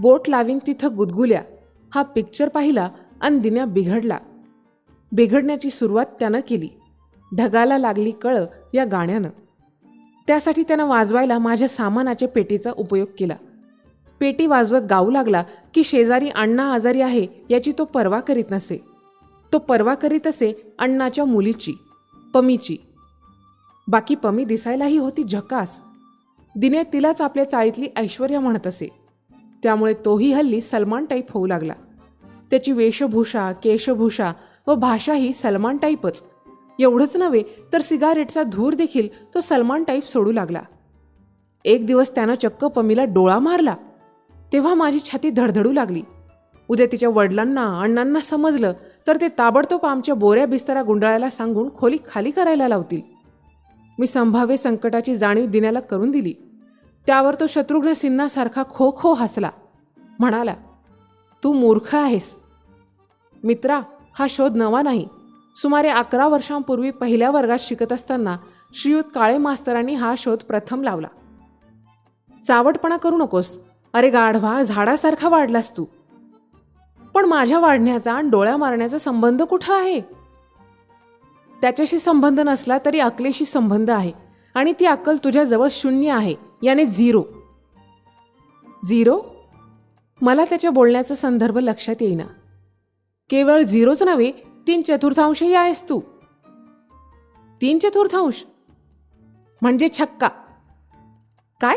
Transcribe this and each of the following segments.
बोट लावीन तिथं गुदगुल्या. हा पिक्चर पाहिला आणि दिन्या बिघडला. बिघडण्याची सुरुवात त्यानं केली. ढगाला लागली कळ या गाण्यानं. त्यासाठी त्यानं वाजवायला माझ्या सामानाच्या पेटीचा उपयोग केला. पेटी वाजवत गाऊ लागला की शेजारी अण्णा आजारी आहे याची तो पर्वा करीत नसे. तो पर्वा करीत असे अण्णाच्या मुलीची पमीची. बाकी पमी दिसायलाही होती झकास. दिने तिलाच आपल्या चाळीतली ऐश्वर्या म्हणत असे. त्यामुळे तोही हल्ली सलमान टाईप होऊ लागला. त्याची वेशभूषा केशभूषा व भाषा ही सलमान टाईपच एवढंच नव्हे तर सिगारेटचा धूर देखील तो सलमान टाईप सोडू लागला. एक दिवस त्यानं चक्क पमीला डोळा मारला. तेव्हा माझी छाती धडधडू लागली. उद्या तिच्या वडिलांना अण्णांना समजलं तर ते ताबडतोब आमच्या बोऱ्या बिस्तरा गुंडाळायला सांगून खोली खाली करायला लावतील. मी संभाव्य संकटाची जाणीव दिण्याला करून दिली. त्यावर तो शत्रुघ्न सिन्हासारखा खो खो हसला. म्हणाला तू मूर्ख आहेस. मित्रा हा शोध नवा नाही. सुमारे अकरा वर्षांपूर्वी पहिल्या वर्गात शिकत असताना श्रीयुत काळे मास्तरांनी हा शोध प्रथम लावला. चावटपणा करू नकोस. अरे गाढवा झाडासारखा वाढलास तू. पण माझ्या वाढण्याचा आणि डोळ्या मारण्याचा संबंध कुठं आहे? त्याच्याशी संबंध नसला तरी अकलेशी संबंध आहे आणि ती अक्कल तुझ्याजवळ शून्य आहे. याने झिरो. झिरो? मला त्याच्या बोलण्याचा संदर्भ लक्षात येईना. केवळ झिरोच नव्हे तीन चतुर्थांशही आहेस तू. तीन चतुर्थांश? म्हणजे छक्का. काय?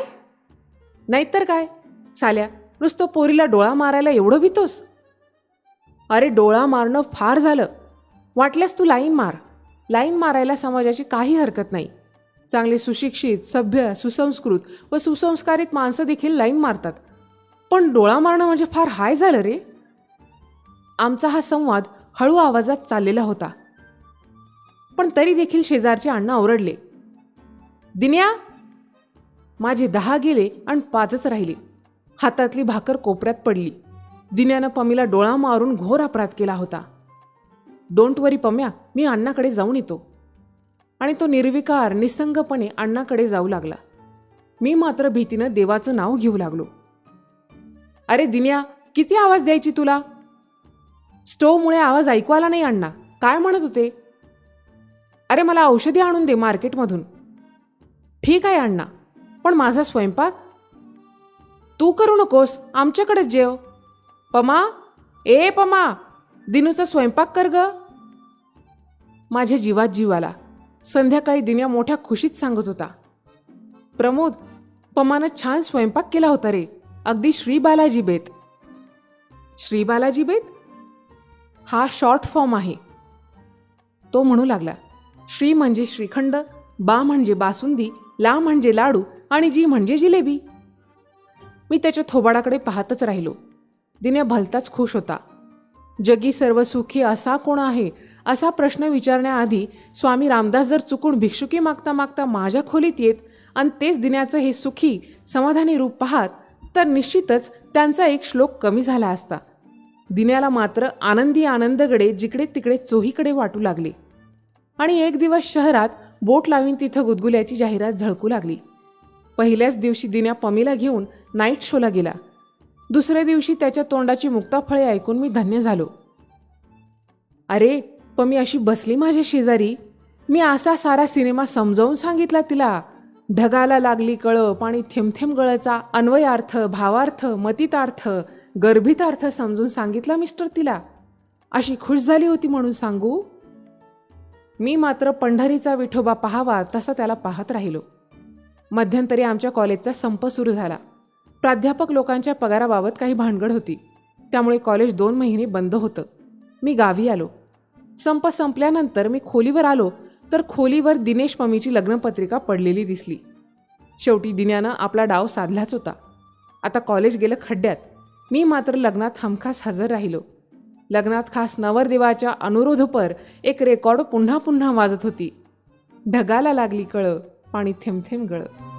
नाहीतर काय? साल्या नुसतं पोरीला डोळा मारायला एवढं भीतोस? अरे डोळा मारणं फार झालं. वाटल्यास तू लाईन मार. लाईन मारायला समाजाची काही हरकत नाही. चांगले सुशिक्षित सभ्य सुसंस्कृत व सुसंस्कारित माणसं देखील लाईन मारतात. पण डोळा मारणं म्हणजे फार हाय झालं रे. आमचा हा संवाद हळू आवाजात चाललेला होता. पण तरी देखील शेजारचे अण्णा ओरडले. दिन्या माझे दहा गेले आणि पाचच राहिले. हातातली भाकर कोपऱ्यात पडली. दिन्यानं पमीला डोळा मारून घोर अपराध केला होता. डोंट वरी पम्या मी अण्णाकडे जाऊन येतो. आणि तो निर्विकार निसंगपणे अण्णाकडे जाऊ लागला. मी मात्र भीतीनं देवाचं नाव घेऊ लागलो. अरे दिन्या किती आवाज द्यायची तुला? स्टोवमुळे आवाज ऐकू आला नाही अण्णा. काय म्हणत होते? अरे मला औषधी आणून दे मार्केटमधून. ठीक आहे अण्णा पण माझा स्वयंपाक? तू करू नकोस आमच्याकडेच जेव. पमा ए पमा दिनूचा स्वयंपाक कर ग. माझ्या जीवात जीव आला. संध्याकाळी दिन्या मोठ्या खुशीत सांगत होता प्रमोद पमानं छान स्वयंपाक केला होता रे. अगदी श्री बालाजी बेत. श्री बालाजी बेत? हा शॉर्ट फॉर्म आहे. तो म्हणू लागला श्री म्हणजे श्रीखंड बा म्हणजे बासुंदी ला म्हणजे लाडू आणि जी म्हणजे जिलेबी. मी त्याच्या थोबाडाकडे पाहतच राहिलो. दिन्या भलताच खुश होता जगी सर्व सुखी असा कोण आहे असा प्रश्न विचारण्याआधी स्वामी रामदास जर चुकून भिक्षुकी मागता मागता माझ्या खोलीत येत आणि तेच दिन्याचं हे सुखी समाधानी रूप पाहात तर निश्चितच त्यांचा एक श्लोक कमी झाला असता. दिन्याला मात्र आनंदी आनंदगडे जिकडे तिकडे चोहीकडे वाटू लागले. आणि एक दिवस शहरात बोट लावीन तिथं गुदगुल्याची जाहिरात झळकू लागली. पहिल्याच दिवशी दिन्या पमीला घेऊन नाईट शोला गेला. दुसऱ्या दिवशी त्याच्या तोंडाची मुक्ताफळे ऐकून मी धन्य झालो. अरे पमी अशी बसली माझ्या शेजारी. मी असा सारा सिनेमा समजावून सांगितला तिला. ढगाला लागली कळप आणि थेंबथेंब गळचा अन्वयार्थ भावार्थ मतितार्थ गर्भितार्थ समजून सांगितला मिस्टर तिला. अशी खुश झाली होती म्हणून सांगू. मी मात्र पंढरीचा विठोबा पाहावा तसा त्याला पाहत राहिलो. मध्यंतरी आमच्या कॉलेजचा संप सुरू झाला. प्राध्यापक लोकांच्या पगाराबाबत काही भानगड होती. त्यामुळे कॉलेज दोन महिने बंद होतं. मी गावी आलो. संप संपल्यानंतर मी खोलीवर आलो तर खोलीवर दिनेश पमीची लग्नपत्रिका पडलेली दिसली. शेवटी दिन्यानं आपला डाव साधलाच होता. आता कॉलेज गेलं खड्ड्यात. मी मात्र लग्नात हमखास हजर राहिलो. लग्नात खास नवरदेवाच्या अनुरोधपर एक रेकॉर्ड पुन्हा पुन्हा वाजत होती. ढगाला लागली कळं पाणी थेंब थेंब गळं.